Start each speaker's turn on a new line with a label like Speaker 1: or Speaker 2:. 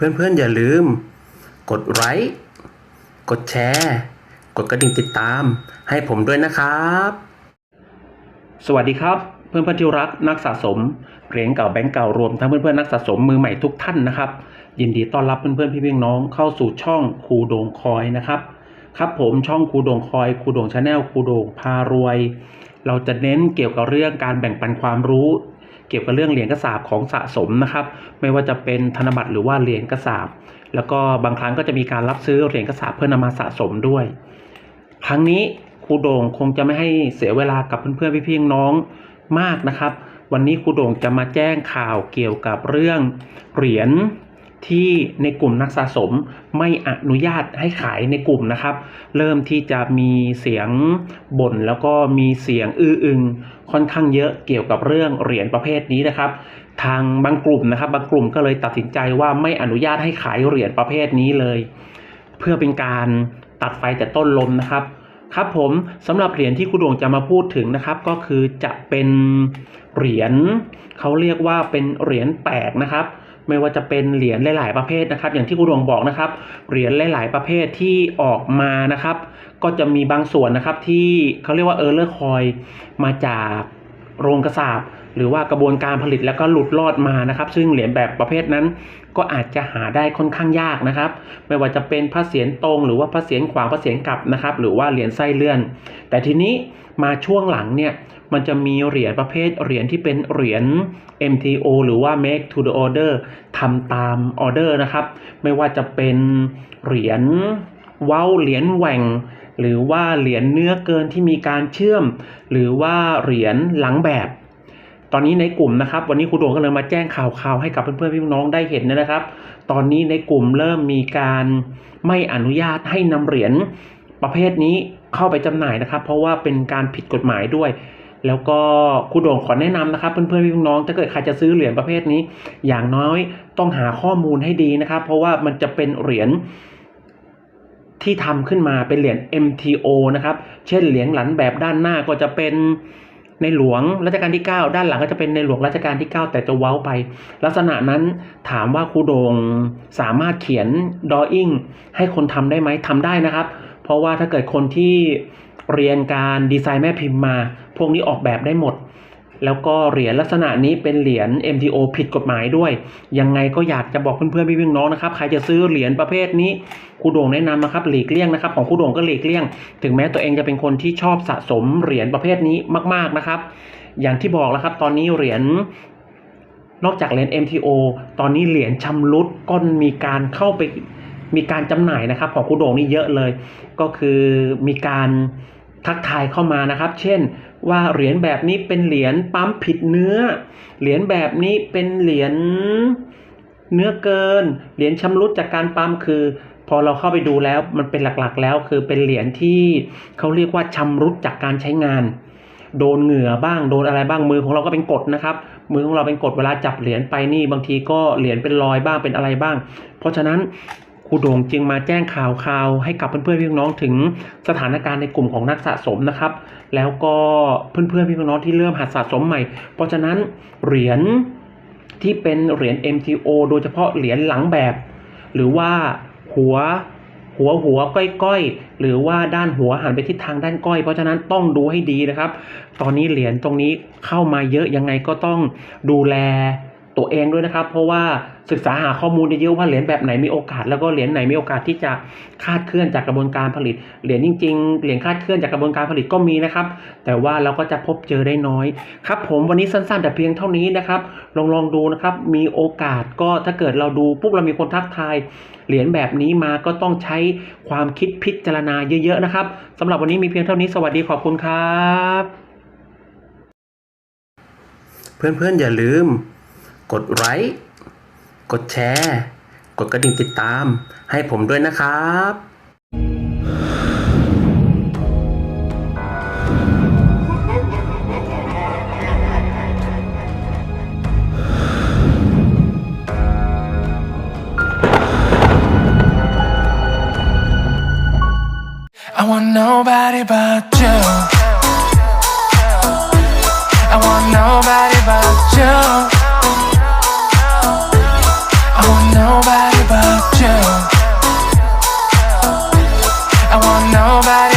Speaker 1: เพื่อนๆ อย่าลืม กดไลค์กดแชร์ กดกระดิ่งติดตาม ให้ผมด้วยนะครับ สวัสดีครับ เพื่อนๆที่รักนักสะสมเหรียญเก่าแบงก์เก่ารวมทั้งเพื่อนๆนักสะสมมือใหม่ทุกท่านนะครับ ยินดีต้อนรับเพื่อนๆพี่ๆน้องเข้าสู่ช่องครูโดงคอยนะครับครับผมช่องครูโดงคอยครูโดงชาแนลครูโดงพารวย เราจะเน้นเกี่ยวกับเรื่องการแบ่งปันความรู้ เกี่ยวกับเรื่องเหรียญกระสาบของสะสมนะครับ ไม่ว่าจะเป็นธนบัตรหรือว่าเหรียญกระสาบแล้วก็บางครั้งก็จะมีการรับซื้อเหรียญกระสาบเพื่อนำมาสะสมด้วย ครั้งนี้ครูโด่งคงจะไม่ให้เสียเวลากับเพื่อนๆพี่ๆน้องมากนะครับ วันนี้ครูโด่งจะมาแจ้งข่าวเกี่ยวกับเรื่องเหรียญ ที่ในกลุ่มนักสะสมไม่อนุญาตให้ขายในกลุ่มนะครับ เริ่มที่จะมีเสียงบ่นแล้วก็มีเสียงอื้ออึงค่อนข้างเยอะเกี่ยวกับเรื่องเหรียญประเภทนี้นะครับ ทางบางกลุ่มนะครับบางกลุ่มก็เลยตัดสินใจว่าไม่อนุญาตให้ขายเหรียญประเภทนี้เลย เพื่อเป็นการตัดไฟแต่ต้นลมนะครับครับผมสำหรับเหรียญที่ครูโด่งจะมาพูดถึงนะครับ ก็คือจะเป็นเหรียญเขาเรียกว่าเป็นเหรียญแปลกนะครับ ไม่ว่าจะเป็นเหรียญหลาย ๆ ประเภทนะครับ อย่างที่คุณดวงบอกนะครับ เหรียญหลาย ๆ ประเภทที่ออกมานะครับ ก็จะมีบางส่วนนะครับที่เขาเรียกว่าเออร์เลอร์คอยมาจาก โรงกระสาบหรือว่ากระบวนการผลิตแล้วก็หลุดรอดมานะครับ ซึ่งเหรียญแบบประเภทนั้น ก็อาจจะหาได้ค่อนข้างยากนะครับ ไม่ว่าจะเป็นพระเศียรตรงหรือว่าพระเศียรขวางพระเศียรกลับนะครับ หรือว่าเหรียญไส้เลื่อน แต่ทีนี้มาช่วงหลังเนี่ยมันจะมีเหรียญประเภทเหรียญที่เป็นเหรียญ MTO หรือว่า make to the order ทำตามออเดอร์นะครับ ไม่ว่าจะเป็นเหรียญ เว้าเหรียญแหว่ง หรือว่าเหรียญเนื้อเกินที่มีการเชื่อม หรือว่าเหรียญหลังแบบ ตอนนี้ในกลุ่มนะครับ วันนี้ครูโด่งก็เลยมาแจ้งข่าวข่าวๆให้กับเพื่อนๆพี่น้องได้เห็นนะครับ ตอนนี้ในกลุ่มเริ่มมีการไม่อนุญาตให้นำเหรียญประเภทนี้เข้าไปจำหน่ายนะครับ เพราะว่าเป็นการผิดกฎหมายด้วยแล้วก็ครูโด่งขอแนะนำนะครับเพื่อนๆพี่น้องถ้าเกิดใครจะซื้อเหรียญประเภทนี้ อย่างน้อยต้องหาข้อมูลให้ดีนะครับ เพราะว่ามันจะเป็นเหรียญ ที่ทำขึ้นมาเป็นเหรียญ MTO นะครับ เช่นเหรียญหลันแบบด้านหน้าก็จะเป็นในหลวงรัชกาลที่ 9 ด้านหลังก็จะเป็นในหลวงรัชกาลที่ 9 แต่จะเว้าไป ลักษณะนั้นถามว่าครูโดงสามารถเขียนดออิ่งให้คนทำได้ไหมทำได้นะครับ เพราะว่าถ้าเกิดคนที่เรียนการดีไซน์แม่พิมพ์มา พวกนี้ออกแบบได้หมด แล้วก็เหรียญลักษณะนี้เป็นเหรียญ MTO ผิดกฎหมายด้วย ยังไงก็อยากจะบอกเพื่อนๆพี่ๆน้องนะครับใครจะซื้อเหรียญประเภทนี้ครูโด่งแนะนำนะครับหลีกเลี่ยงนะครับของครูโด่งก็หลีกเลี่ยง ถึงแม้ตัวเองจะเป็นคนที่ชอบสะสมเหรียญประเภทนี้มาก ๆนะครับ อย่างที่บอกแล้วครับ ตอนนี้เหรียญนอกจากเหรียญ MTO ตอนนี้เหรียญชำรุดก็มีการเข้าไปมีการจำหน่ายนะครับของครูโด่งนี่เยอะเลย ก็คือมีการทักทายเข้ามานะครับ เช่น ว่าเหรียญแบบนี้เป็นเหรียญปั๊มผิดเนื้อ เหรียญแบบนี้เป็นเหรียญเนื้อเกิน เหรียญชำรุดจากการปั๊มคือ พอเราเข้าไปดูแล้วมันเป็นหลักๆ แล้วคือเป็นเหรียญที่เขาเรียกว่าชำรุดจากการใช้งาน โดนเหงื่อบ้างโดนอะไรบ้างมือของเราก็เป็นกดนะครับ มือของเราเป็นกดเวลาจับเหรียญไปนี่บางทีก็เหรียญเป็นรอยบ้างเป็นอะไรบ้าง เพราะฉะนั้น ครูโด่งจึงมาแจ้งข่าวข่าวให้กับเพื่อนๆพี่น้องถึงสถานการณ์ในกลุ่มของนักสะสมนะครับ แล้วก็เพื่อนๆพี่น้องที่เริ่มหัดสะสมใหม่ เพราะฉะนั้นเหรียญที่เป็นเหรียญ MTO โดยเฉพาะเหรียญหลังแบบ หรือว่าหัวหัวหัวก้อยก้อยหรือว่าด้านหัวหันไปทิศทางด้านก้อย เพราะฉะนั้นต้องดูให้ดีนะครับ ตอนนี้เหรียญตรงนี้เข้ามาเยอะยังไงก็ต้องดูแล ตัวเองด้วยนะครับ เพราะว่าศึกษาหาข้อมูลเยอะๆว่าเหรียญแบบไหนมีโอกาส แล้วก็เหรียญไหนมีโอกาสที่จะคาดเคลื่อนจากกระบวนการผลิต เหรียญจริง ๆ เหรียญคาดเคลื่อนจากกระบวนการผลิตก็มีนะครับ แต่ว่าเราก็จะพบเจอได้น้อยครับผมวันนี้สั้นๆ แต่เพียงเท่านี้นะครับลองลองดูนะครับมีโอกาสก็ถ้าเกิดเราดูปุ๊บเรามีคนทักทายเหรียญแบบนี้มาก็ต้องใช้ความคิดพิจารณาเยอะๆนะครับสำหรับวันนี้มีเพียงเท่านี้สวัสดีขอบคุณครับ เพื่อนๆอย่าลืม กดไลค์กดแชร์ กดกระดิ่งติดตาม ให้ผมด้วยนะครับ
Speaker 2: nobody